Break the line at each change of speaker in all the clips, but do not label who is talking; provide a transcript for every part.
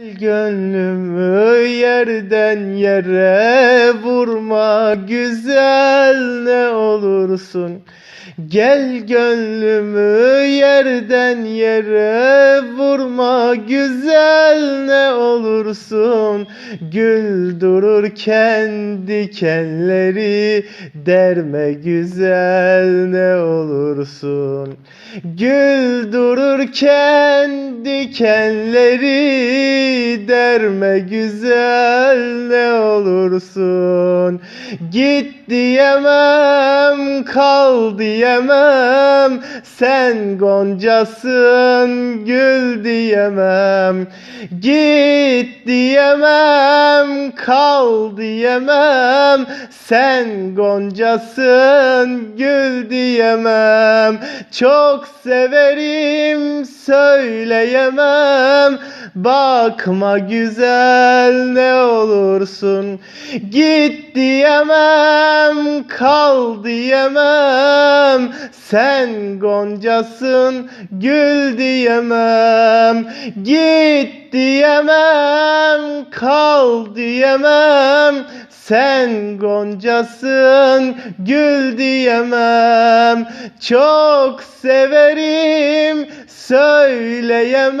Gönlümü yerden yere vurma güzel ne olursun Gel gönlümü yerden yere vurma güzel ne olursun. Gül dururken dikenleri derme güzel ne olursun. Gül dururken dikenleri derme güzel ne olursun. Git diyemem kal diyemem. Sen goncasın gül diyemem. Git diyemem kal diyemem. Sen goncasın gül diyemem. Çok severim söyleyemem. Bakma güzel ne olursun. Git diyemem kal diyemem Sen goncasın gül diyemem Git diyemem kal diyemem. Sen goncasın gül diyemem Çok severim söyleyemem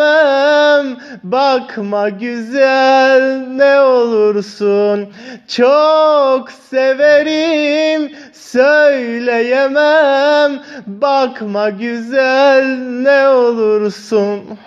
Bakma güzel ne olursun. Çok severim söyleyemem. Bakma güzel ne olursun